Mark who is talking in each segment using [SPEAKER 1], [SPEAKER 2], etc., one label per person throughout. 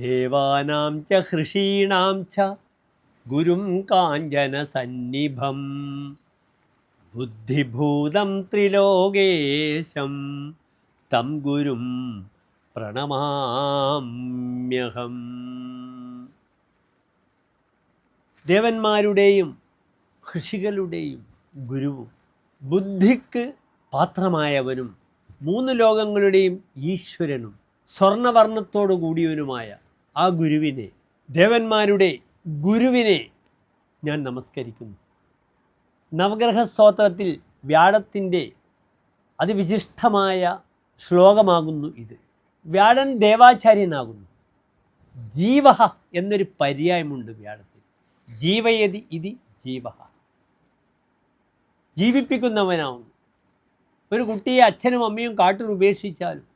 [SPEAKER 1] ദേവാനാം ച ഹൃഷീണാം ച ഗുരും കാഞ്ചന സന്നിഭം ബുദ്ധിഭൂതം ത്രിലോകേശം തം ഗുരും പ്രണമാമ്യഹം. ദേവന്മാരുടെയും ഋഷികളുടെയും ഗുരുവും ബുദ്ധിക്ക് പാത്രമായവനും മൂന്ന് ലോകങ്ങളുടെയും ഈശ്വരനും സ്വർണവർണത്തോടു കൂടിയവനുമായ ആ ഗുരുവിനെ ദേവന്മാരുടെ ഗുരുവിനെ ഞാൻ നമസ്കരിക്കുന്നു. നവഗ്രഹ സ്തോത്രത്തിൽ വ്യാഴത്തിന്റെ അതിവിശിഷ്ടമായ ശ്ലോകമാകുന്നു ഇത്. വ്യാഴൻ ദേവാചാര്യനാകുന്നു. ജീവ എന്നൊരു പര്യായമുണ്ട് വ്യാഴത്തിൽ. ജീവയതി ഇതി ജീവ ജീവിപ്പിക്കുന്നവനാവുന്നു. ഒരു കുട്ടിയെ അച്ഛനും അമ്മയും കാട്ടിൽ ഉപേക്ഷിച്ചാലും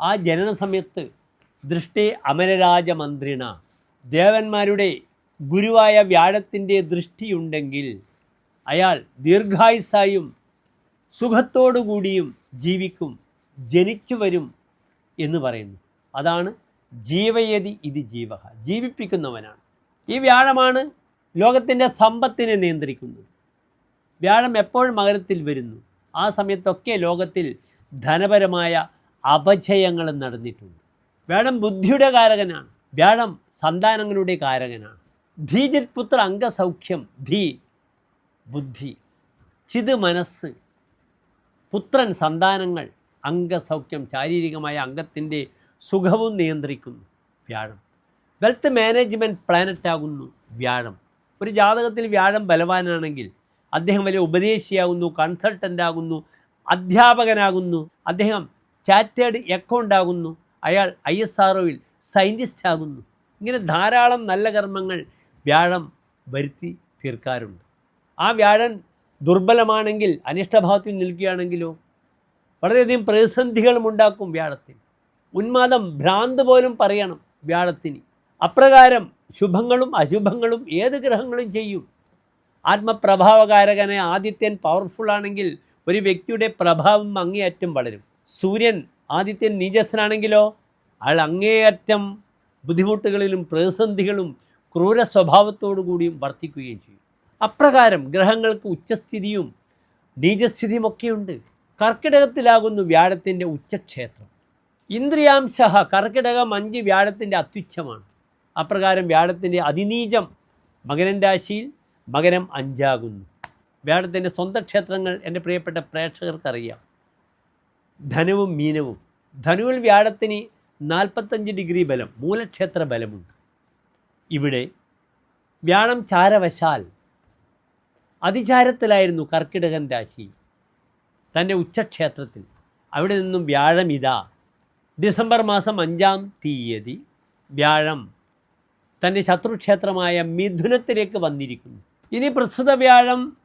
[SPEAKER 1] ആ ജനന സമയത്ത് ദൃഷ്ടി അമരരാജമന്ത്രിണ. ദേവന്മാരുടെ ഗുരുവായ വ്യാഴത്തിന്റെ ദൃഷ്ടിയുണ്ടെങ്കിൽ അയാൾ ദീർഘായുസായും സുഖത്തോടുകൂടിയും ജീവിക്കും ജനിച്ചു വരും എന്ന് പറയുന്നു. അതാണ് ജീവയതി ഇത് ജീവ ജീവിപ്പിക്കുന്നവനാണ്. ഈ വ്യാഴമാണ് ലോകത്തിന്റെ സമ്പത്തിനെ നിയന്ത്രിക്കുന്നത്. വ്യാഴം എപ്പോഴും മകരത്തിൽ വരുന്നു. ആ സമയത്തൊക്കെ ലോകത്തിൽ ധനപരമായ അപജയങ്ങൾ നടന്നിട്ടുണ്ട്. വ്യാഴം ബുദ്ധിയുടെ കാരകനാണ്. വ്യാഴം സന്താനങ്ങളുടെ കാരകനാണ്. ധീജിത് പുത്ര അംഗസൗഖ്യം ധീ ബുദ്ധി. ചിത് മനസ്സ്. പുത്രൻ സന്താനങ്ങൾ അംഗസൗഖ്യം ശാരീരികമായ അംഗത്തിന്റെ സുഖവും നിയന്ത്രിക്കുന്നു. വ്യാഴം. വെൽത്ത് മാനേജ്മെന്റ് പ്ലാനറ്റ് ആകുന്നു വ്യാഴം. ഒരു ജാതകത്തിൽ വ്യാഴം ബലവാനാണെങ്കിൽ അദ്ദേഹം വലിയ ഉപദേശിയാകുന്നു കൺസൾട്ടന്റ് ആകുന്നു അധ്യാപകനാകുന്നു. അദ്ദേഹം ചാറ്റേഡ് അക്കൗണ്ട് ആകുന്നു അയാൾ ഐ എസ് ആർ സയന്റിസ്റ്റ് ഇങ്ങനെ ധാരാളം നല്ല കർമ്മങ്ങൾ വ്യാഴം വരുത്തി തീർക്കാറുണ്ട്. ആ വ്യാഴൻ ദുർബലമാണെങ്കിൽ അനിഷ്ടഭാവത്തിൽ നിൽക്കുകയാണെങ്കിലോ? വളരെയധികം പ്രതിസന്ധികളും ഉണ്ടാക്കും വ്യാഴത്തിന്. ഉന്മാദം ഭ്രാന്ത് പോലും പറയണം വ്യാഴത്തിന്. അപ്രകാരം ശുഭങ്ങളും അശുഭങ്ങളും ഏത് ഗ്രഹങ്ങളും ചെയ്യും. ആത്മപ്രഭാവകാരകനെ ആദിത്യൻ പവർഫുൾ ആണെങ്കിൽ ഒരു വ്യക്തിയുടെ പ്രഭാവം അങ്ങേയറ്റം വളരും. സൂര്യൻ ആദിത്യൻ നീചസ്സനാണെങ്കിലോ അയാൾ അങ്ങേയറ്റം ബുദ്ധിമുട്ടുകളിലും പ്രതിസന്ധികളും ക്രൂര സ്വഭാവത്തോടു കൂടിയും വർത്തിക്കുകയും ചെയ്യും. അപ്രകാരം ഗ്രഹങ്ങൾക്ക് ഉച്ചസ്ഥിതിയും നീചസ്ഥിതിയുമൊക്കെയുണ്ട്. കർക്കിടകത്തിലാകുന്നു വ്യാഴത്തിന്റെ ഉച്ചക്ഷേത്രം. ഇന്ദ്രിയാംശ കർക്കിടകം അഞ്ച് വ്യാഴത്തിന്റെ അത്യുച്ഛമാണ്. അപ്രകാരം വ്യാഴത്തിന്റെ അതിനീചം മകരൻ രാശിയിൽ മകരം അഞ്ചാകുന്നു. വ്യാഴത്തിന്റെ സ്വന്തം ക്ഷേത്രങ്ങൾ എന്റെ പ്രിയപ്പെട്ട പ്രേക്ഷകർക്കറിയാം. ധനുവും മീനവും. ധനുവിൽ വ്യാഴത്തിന് നാൽപ്പത്തഞ്ച് ഡിഗ്രി ബലം മൂലക്ഷേത്ര ബലമുണ്ട്. ഇവിടെ വ്യാഴം ചാരവശാൽ അതിചാരത്തിലായിരുന്നു കർക്കിടകൻ രാശി തന്റെ ഉച്ചക്ഷേത്രത്തിൽ. അവിടെ നിന്നും വ്യാഴം ഇതാ. ഡിസംബർ മാസം അഞ്ചാം തീയതി വ്യാഴം തന്റെ ശത്രുക്ഷേത്രമായ മിഥുനത്തിലേക്ക് വന്നിരിക്കുന്നു. ഇനി പ്രസ്തുത വ്യാഴം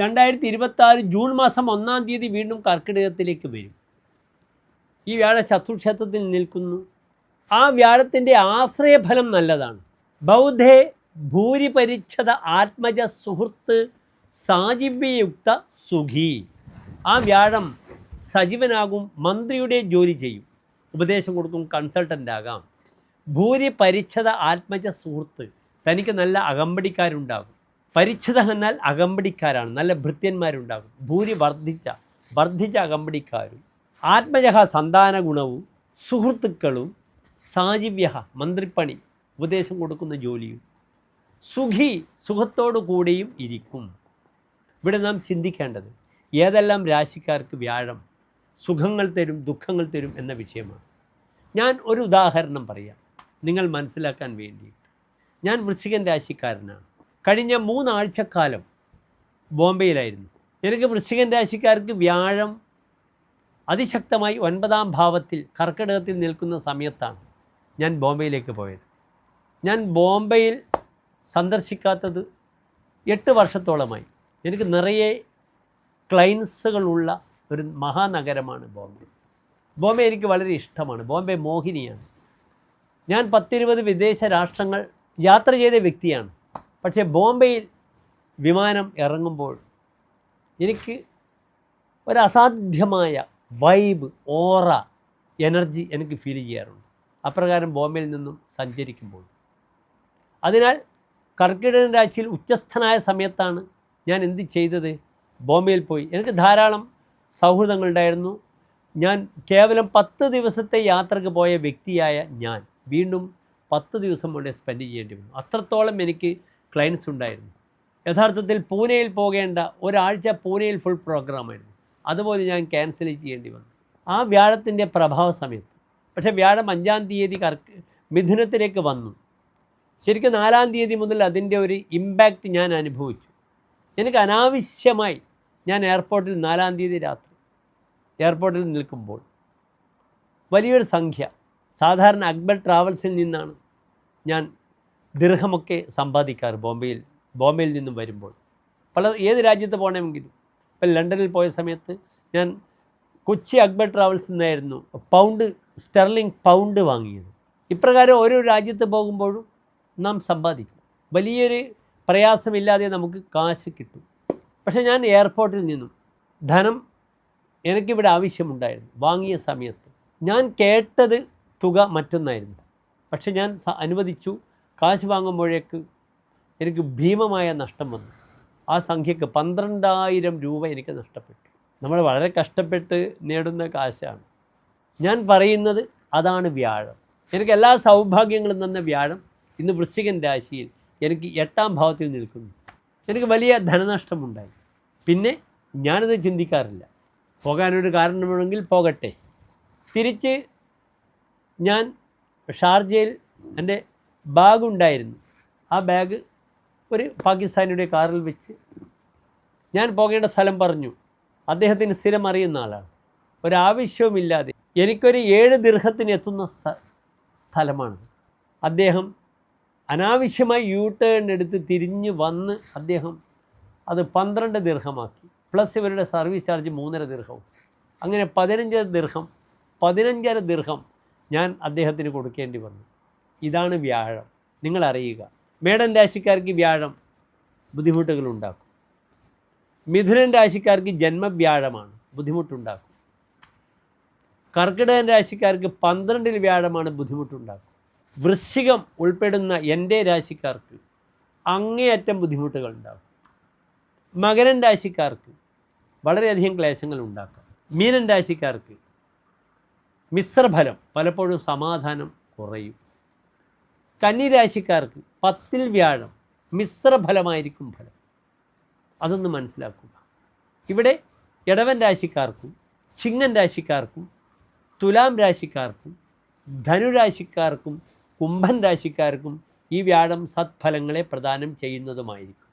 [SPEAKER 1] രണ്ടായിരത്തി ഇരുപത്തി ജൂൺ മാസം ഒന്നാം തീയതി വീണ്ടും കർക്കിടകത്തിലേക്ക് വരും. ഈ വ്യാഴ ശത്രുക്ഷേത്രത്തിൽ നിൽക്കുന്നു. ആ വ്യാഴത്തിന്റെ ആശ്രയഫലം നല്ലതാണ്. ബൗദ്ധേ ഭൂരിപരിച്ഛത ആത്മജ സുഹൃത്ത് സാജീവ്യയുക്ത സുഖി. ആ വ്യാഴം സജീവനാകും മന്ത്രിയുടെ ജോലി ചെയ്യും. ഉപദേശം കൊടുക്കും കൺസൾട്ടന്റ് ആകാം. ഭൂരിപരിച്ഛത ആത്മജ സുഹൃത്ത് തനിക്ക് നല്ല അകമ്പടിക്കാരുണ്ടാകും. പരിച്ഛത എന്നാൽ അകമ്പടിക്കാരാണ്. നല്ല ഭൃത്യന്മാരുണ്ടാകും. ഭൂരി വർദ്ധിച്ച വർദ്ധിച്ച അകമ്പടിക്കാരും. ആത്മജഹ സന്താന ഗുണവും സുഹൃത്തുക്കളും സാജീവ്യ മന്ത്രിപ്പണി ഉപദേശം കൊടുക്കുന്ന ജോലിയും സുഖി സുഖത്തോടു കൂടിയും ഇരിക്കും. ഇവിടെ നാം ചിന്തിക്കേണ്ടത് ഏതെല്ലാം രാശിക്കാർക്ക് വ്യാഴം സുഖങ്ങൾ തരും ദുഃഖങ്ങൾ തരും എന്ന വിഷയമാണ്. ഞാൻ ഒരു ഉദാഹരണം പറയാം. നിങ്ങൾ മനസ്സിലാക്കാൻ വേണ്ടി ഞാൻ വൃശ്ചികൻ രാശിക്കാരനാണ്. കഴിഞ്ഞ മൂന്നാഴ്ചക്കാലം ബോംബെയിലായിരുന്നു. എനിക്ക് വൃശ്ചികൻ രാശിക്കാർക്ക് വ്യാഴം അതിശക്തമായി ഒൻപതാം ഭാവത്തിൽ കർക്കിടകത്തിൽ നിൽക്കുന്ന സമയത്താണ് ഞാൻ ബോംബെയിലേക്ക് പോയത്. ഞാൻ ബോംബെയിൽ സന്ദർശിക്കാത്തത് എട്ട് വർഷത്തോളമായി. എനിക്ക് നിറയെ ക്ലൈൻസുകളുള്ള ഒരു മഹാനഗരമാണ് ബോംബെ. ബോംബെ എനിക്ക് വളരെ ഇഷ്ടമാണ്. ബോംബെ മോഹിനിയാണ്. ഞാൻ പത്തിരുപത് വിദേശ രാഷ്ട്രങ്ങൾ യാത്ര ചെയ്ത വ്യക്തിയാണ്. പക്ഷേ ബോംബെയിൽ വിമാനം ഇറങ്ങുമ്പോൾ എനിക്ക് ഒരു അസാധ്യമായ വൈബ് ഓറ എനർജി എനിക്ക് ഫീൽ ചെയ്യാറുണ്ട്. അപ്രകാരം ബോംബെയിൽ നിന്നും സഞ്ചരിക്കുമ്പോൾ. അതിനാൽ കർക്കിടക രാശിയിൽ ഉച്ചസ്ഥനായ സമയത്താണ് ഞാൻ എന്ത് ചെയ്തത്? ബോംബെയിൽ പോയി. എനിക്ക് ധാരാളം സൗഹൃദങ്ങളുണ്ടായിരുന്നു ഞാൻ കേവലം പത്ത് ദിവസത്തെ യാത്രയ്ക്ക് പോയ വ്യക്തിയായ ഞാൻ വീണ്ടും പത്ത് ദിവസം കൊണ്ട് സ്പെൻഡ് ചെയ്യേണ്ടി വന്നു. അത്രത്തോളം എനിക്ക് ക്ലയൻസ് ഉണ്ടായിരുന്നു. യഥാർത്ഥത്തിൽ പൂനെയിൽ പോകേണ്ട ഒരാഴ്ച പൂനെയിൽ ഫുൾ പ്രോഗ്രാമായിരുന്നു അതുപോലെ ഞാൻ ക്യാൻസൽ ചെയ്യേണ്ടി വന്നു. ആ വ്യാഴത്തിന്റെ പ്രഭാവ സമയത്ത്. പക്ഷേ വ്യാഴം അഞ്ചാം തീയതി കർക്ക് മിഥുനത്തിലേക്ക് വന്നു. ശരിക്കും നാലാം തീയതി മുതൽ അതിന്റെ ഒരു ഇമ്പാക്റ്റ് ഞാൻ അനുഭവിച്ചു. എനിക്ക് അനാവശ്യമായി ഞാൻ എയർപോർട്ടിൽ നാലാം തീയതി രാത്രി എയർപോർട്ടിൽ നിൽക്കുമ്പോൾ വലിയൊരു സംഖ്യ. സാധാരണ അക്ബർ ട്രാവൽസിൽ നിന്നാണ് ഞാൻ ദീർഘമൊക്കെ സമ്പാദിക്കാറ് ബോംബെയിൽ ബോംബെയിൽ നിന്നും വരുമ്പോൾ. പല ഏത് രാജ്യത്ത് പോകണമെങ്കിലും. ഇപ്പം ലണ്ടനിൽ പോയ സമയത്ത് ഞാൻ കൊച്ചി അക്ബർ ട്രാവൽസ് നിന്നായിരുന്നു പൗണ്ട് സ്റ്റെർലിംഗ് പൗണ്ട് വാങ്ങിയത്. ഇപ്രകാരം ഓരോ രാജ്യത്ത് പോകുമ്പോഴും നാം സമ്പാദിക്കും. വലിയൊരു പ്രയാസമില്ലാതെ നമുക്ക് കാശ് കിട്ടും. പക്ഷേ ഞാൻ എയർപോർട്ടിൽ നിന്നും ധനം എനിക്കിവിടെ ആവശ്യമുണ്ടായിരുന്നു വാങ്ങിയ സമയത്ത്. ഞാൻ കേട്ടത് തുക മറ്റൊന്നായിരുന്നു. പക്ഷെ ഞാൻ അനുവദിച്ചു കാശ് വാങ്ങുമ്പോഴേക്ക് എനിക്ക് ഭീമമായ നഷ്ടം വന്നു. ആ സംഖ്യക്ക് പന്ത്രണ്ടായിരം രൂപ എനിക്ക് നഷ്ടപ്പെട്ടു. നമ്മൾ വളരെ കഷ്ടപ്പെട്ട് നേടുന്ന കാശാണ്. ഞാൻ പറയുന്നത് അതാണ് വ്യാഴം. എനിക്ക് എല്ലാ സൗഭാഗ്യങ്ങളും തന്ന വ്യാഴം ഇന്ന് വൃശ്ചികൻ രാശിയിൽ എനിക്ക് എട്ടാം ഭാവത്തിൽ നിൽക്കുന്നു. എനിക്ക് വലിയ ധനനഷ്ടമുണ്ടായി. പിന്നെ ഞാനത് ചിന്തിക്കാറില്ല. പോകാനൊരു കാരണമുണ്ടെങ്കിൽ പോകട്ടെ. തിരിച്ച് ഞാൻ ഷാർജയിൽ എന്റെ ബാഗ് ഉണ്ടായിരുന്നു ആ ബാഗ് ഒരു പാകിസ്ഥാനിയുടെ കാറിൽ വെച്ച് ഞാൻ പോകേണ്ട സ്ഥലം പറഞ്ഞു. അദ്ദേഹത്തിന് സ്ഥിരം അറിയുന്ന ആളാണ്. ഒരാവശ്യവുമില്ലാതെ എനിക്കൊരു ഏഴ് ദീർഘത്തിന് എത്തുന്ന സ്ഥ സ്ഥലമാണ്. അദ്ദേഹം അനാവശ്യമായി യൂ ടേൺ എടുത്ത് തിരിഞ്ഞ് വന്ന് അദ്ദേഹം അത് പന്ത്രണ്ട് ദീർഘമാക്കി. പ്ലസ് ഇവരുടെ സർവീസ് ചാർജ് മൂന്നര ദീർഘവും. അങ്ങനെ പതിനഞ്ചര ദീർഘം പതിനഞ്ചര ദീർഘം ഞാൻ അദ്ദേഹത്തിന് കൊടുക്കേണ്ടി വന്നു. ഇതാണ് വ്യാഴം. നിങ്ങൾ അറിയുക മേടൻ രാശിക്കാർക്ക് വ്യാഴം ബുദ്ധിമുട്ടുകൾ ഉണ്ടാക്കും മിഥുനൻ രാശിക്കാർക്ക് ജന്മവ്യാഴമാണ് ബുദ്ധിമുട്ടുണ്ടാക്കും. കർക്കിടകൻ രാശിക്കാർക്ക് പന്ത്രണ്ടിൽ വ്യാഴമാണ് ബുദ്ധിമുട്ടുണ്ടാക്കും. വൃശ്ചികം ഉൾപ്പെടുന്ന എന്റെ രാശിക്കാർക്ക് അങ്ങേയറ്റം ബുദ്ധിമുട്ടുകൾ ഉണ്ടാകും മകരൻ രാശിക്കാർക്ക് വളരെയധികം ക്ലേശങ്ങൾ ഉണ്ടാക്കാം മീനൻ രാശിക്കാർക്ക് മിശ്രഫലം പലപ്പോഴും സമാധാനം കുറയും. കന്നി രാശിക്കാർക്ക് പത്തിൽ വ്യാഴം മിശ്രഫലമായിരിക്കും ഫലം. അതൊന്ന് മനസ്സിലാക്കുക. ഇവിടെ ഇടവൻ രാശിക്കാർക്കും ചിങ്ങൻ രാശിക്കാർക്കും തുലാം രാശിക്കാർക്കും ധനുരാശിക്കാർക്കും കുംഭൻ രാശിക്കാർക്കും ഈ വ്യാഴം സത്ഫലങ്ങളെ പ്രദാനം ചെയ്യുന്നതുമായിരിക്കും.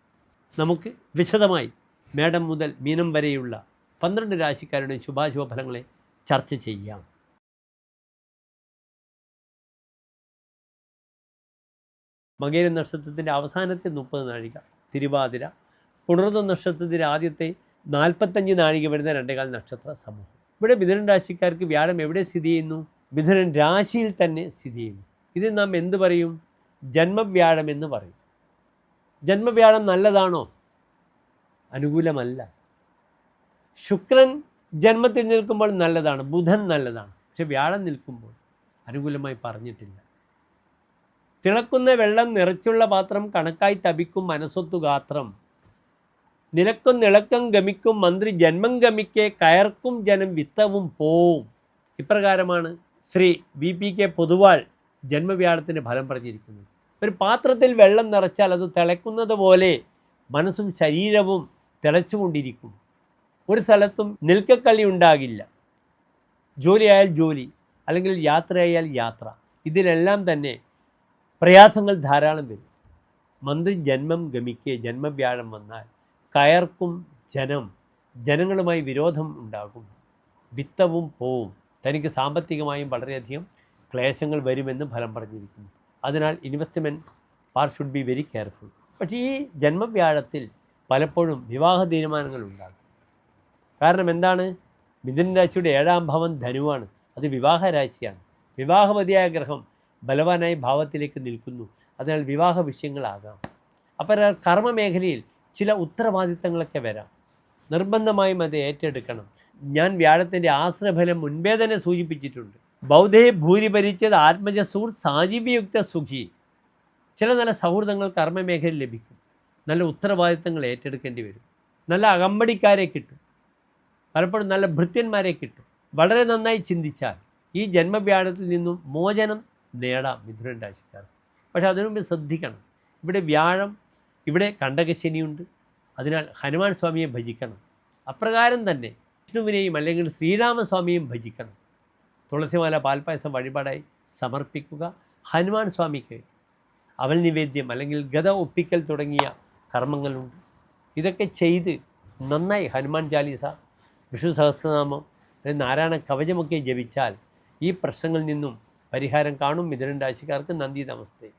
[SPEAKER 1] നമുക്ക് വിശദമായി മേടം മുതൽ മീനം വരെയുള്ള പന്ത്രണ്ട് രാശിക്കാരുടെ ശുഭാശുഭ ഫലങ്ങളെ ചർച്ച ചെയ്യാം. മകേര നക്ഷത്രത്തിന്റെ അവസാനത്തെ മുപ്പത് നാഴിക തിരുവാതിര പുണർന്ന നക്ഷത്രത്തിന്റെ ആദ്യത്തെ നാൽപ്പത്തഞ്ച് നാഴിക വരുന്ന രണ്ടേകാൽ നക്ഷത്ര സമൂഹം. ഇവിടെ മിഥുനൻ രാശിക്കാർക്ക് വ്യാഴം എവിടെ സ്ഥിതി ചെയ്യുന്നു? മിഥുനൻ രാശിയിൽ തന്നെ സ്ഥിതി ചെയ്യുന്നു. ഇത് നാം എന്ത് പറയും? ജന്മവ്യാഴം എന്ന് പറയും. ജന്മവ്യാഴം നല്ലതാണോ? അനുകൂലമല്ല. ശുക്രൻ ജന്മത്തിൽ നിൽക്കുമ്പോൾ നല്ലതാണ് ബുധൻ നല്ലതാണ്. പക്ഷെ വ്യാഴം നിൽക്കുമ്പോൾ അനുകൂലമായി പറഞ്ഞിട്ടില്ല. തിളക്കുന്ന വെള്ളം നിറച്ചുള്ള പാത്രം കണക്കായി തപിക്കും മനസ്സൊത്തു ഗാത്രം. നിലക്കും നിളക്കം ഗമിക്കും മന്ത്രി ജന്മം ഗമിക്കെ കയർക്കും ജനം വിത്തവും പോവും. ഇപ്രകാരമാണ് Shri V P K Poduval ജന്മവ്യാഴത്തിന്റെ ഫലം പറഞ്ഞിരിക്കുന്നത്. ഒരു പാത്രത്തിൽ വെള്ളം നിറച്ചാൽ അത് തിളക്കുന്നത് പോലെ മനസ്സും ശരീരവും തിളച്ചുകൊണ്ടിരിക്കും. ഒരു സ്ഥലത്തും നിൽക്കക്കളി ഉണ്ടാകില്ല. ജോലിയായാൽ ജോലി അല്ലെങ്കിൽ യാത്രയായാൽ യാത്ര. ഇതിലെല്ലാം തന്നെ പ്രയാസങ്ങൾ ധാരാളം വരും. മന്ത്രി ജന്മം ഗമിക്കെ ജന്മവ്യാഴം വന്നാൽ കയർക്കും ജനം ജനങ്ങളുമായി വിരോധം ഉണ്ടാകും. വിത്തവും പോവും. തനിക്ക് സാമ്പത്തികമായും വളരെയധികം ക്ലേശങ്ങൾ വരുമെന്ന് ഫലം പറഞ്ഞിരിക്കുന്നു. അതിനാൽ investment par should be very careful പക്ഷേ ഈ ജന്മവ്യാഴത്തിൽ പലപ്പോഴും വിവാഹ തീരുമാനങ്ങൾ ഉണ്ടാകും. കാരണം എന്താണ്? മിഥുൻ രാശിയുടെ ഏഴാം ഭവൻ ധനുവാണ്. അത് വിവാഹ രാശിയാണ്. വിവാഹമതിയായ ഗ്രഹം ബലവാനായി ഭാവത്തിലേക്ക് നിൽക്കുന്നു. അതിനാൽ വിവാഹ വിഷയങ്ങളാകാം. അപ്പോൾ കർമ്മ മേഖലയിൽ ചില ഉത്തരവാദിത്തങ്ങളൊക്കെ വരാം. നിർബന്ധമായും അത് ഏറ്റെടുക്കണം. ഞാൻ വ്യാഴത്തിന്റെ ആശ്രഫലം മുൻപേ തന്നെ സൂചിപ്പിച്ചിട്ടുണ്ട്. ബൗദ്ധയെ ഭൂരിഭരിച്ചത് ആത്മജസൂർ സാജീവയുക്ത സുഖി. ചില നല്ല സൗഹൃദങ്ങൾ കർമ്മമേഖലയിൽ ലഭിക്കും. നല്ല ഉത്തരവാദിത്തങ്ങൾ ഏറ്റെടുക്കേണ്ടി വരും. നല്ല അകമ്പടിക്കാരെ കിട്ടും. പലപ്പോഴും നല്ല ഭൃത്യന്മാരെ കിട്ടും. വളരെ നന്നായി ചിന്തിച്ചാൽ ഈ ജന്മവ്യാഴത്തിൽ നിന്നും മോചനം നേടാം മിഥുനൻ രാശിക്കാർ. പക്ഷെ അതിനു മുമ്പ് ശ്രദ്ധിക്കണം. ഇവിടെ വ്യാഴം ഇവിടെ കണ്ടകശനിയുണ്ട് അതിനാൽ ഹനുമാൻ സ്വാമിയെ ഭജിക്കണം. അപ്രകാരം തന്നെ വിഷ്ണുവിനെയും അല്ലെങ്കിൽ ശ്രീരാമസ്വാമിയും ഭജിക്കണം. തുളസിമാല പാൽപ്പായസം വഴിപാടായി സമർപ്പിക്കുക. ഹനുമാൻ സ്വാമിക്ക് അവൽ നിവേദ്യം അല്ലെങ്കിൽ ഗത ഒപ്പിക്കൽ തുടങ്ങിയ കർമ്മങ്ങളുണ്ട്. ഇതൊക്കെ ചെയ്ത് നന്നായി ഹനുമാൻ ചാലീസ വിഷ്ണു സഹസ്രനാമം നാരായണ കവചമൊക്കെ ജപിച്ചാൽ ഈ പ്രശ്നങ്ങളിൽ നിന്നും പരിഹാരം കാണും മിഥുനൻ രാശിക്കാർക്ക് നന്ദി നമസ്തേ.